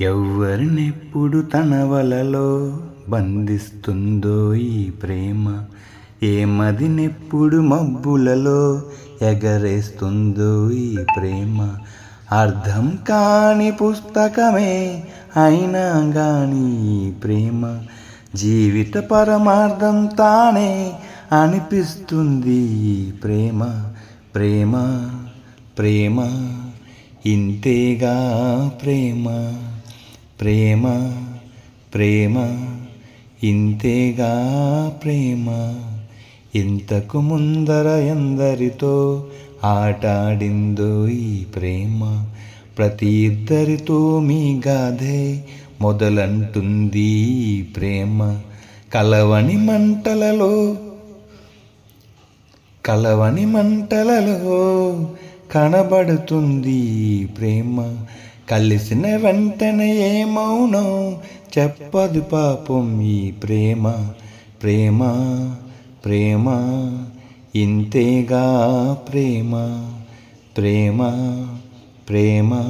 ఎవ్వరినెప్పుడు తన వలలో బంధిస్తుందో ఈ ప్రేమ ఏమదినెప్పుడు మబ్బులలో ఎగరేస్తుందో ఈ ప్రేమ. అర్థం కాని పుస్తకమే అయినా గాని ప్రేమ జీవిత పరమార్థం తానే అనిపిస్తుంది ప్రేమ. ప్రేమ ప్రేమ ఇంతేగా ప్రేమ. ప్రేమ ప్రేమ ఇంతేగా ప్రేమ. ఇంతకు ముందర ఎందరితో ఆటాడిందో ఈ ప్రేమ? ప్రతి ఇద్దరితో మీ గాథే మొదలంటుంది ఈ ప్రేమ. కలవని మంటలలో కలవని మంటలలో కనబడుతుంది ప్రేమ. కలిసిన వెంటనే మౌనం? చెప్పదు పాపం ఈ ప్రేమ. ప్రేమ ప్రేమ ఇంతేగా ప్రేమ. ప్రేమ ప్రేమ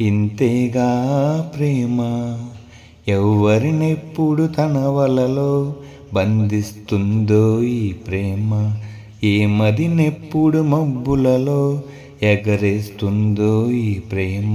ఇంతేగా ప్రేమ. ఎవరినెప్పుడు తన వలలో బంధిస్తుందో ఈ ప్రేమ. ఏమదినెప్పుడు మబ్బులలో ఎగరేస్తుందో ఈ ప్రేమ.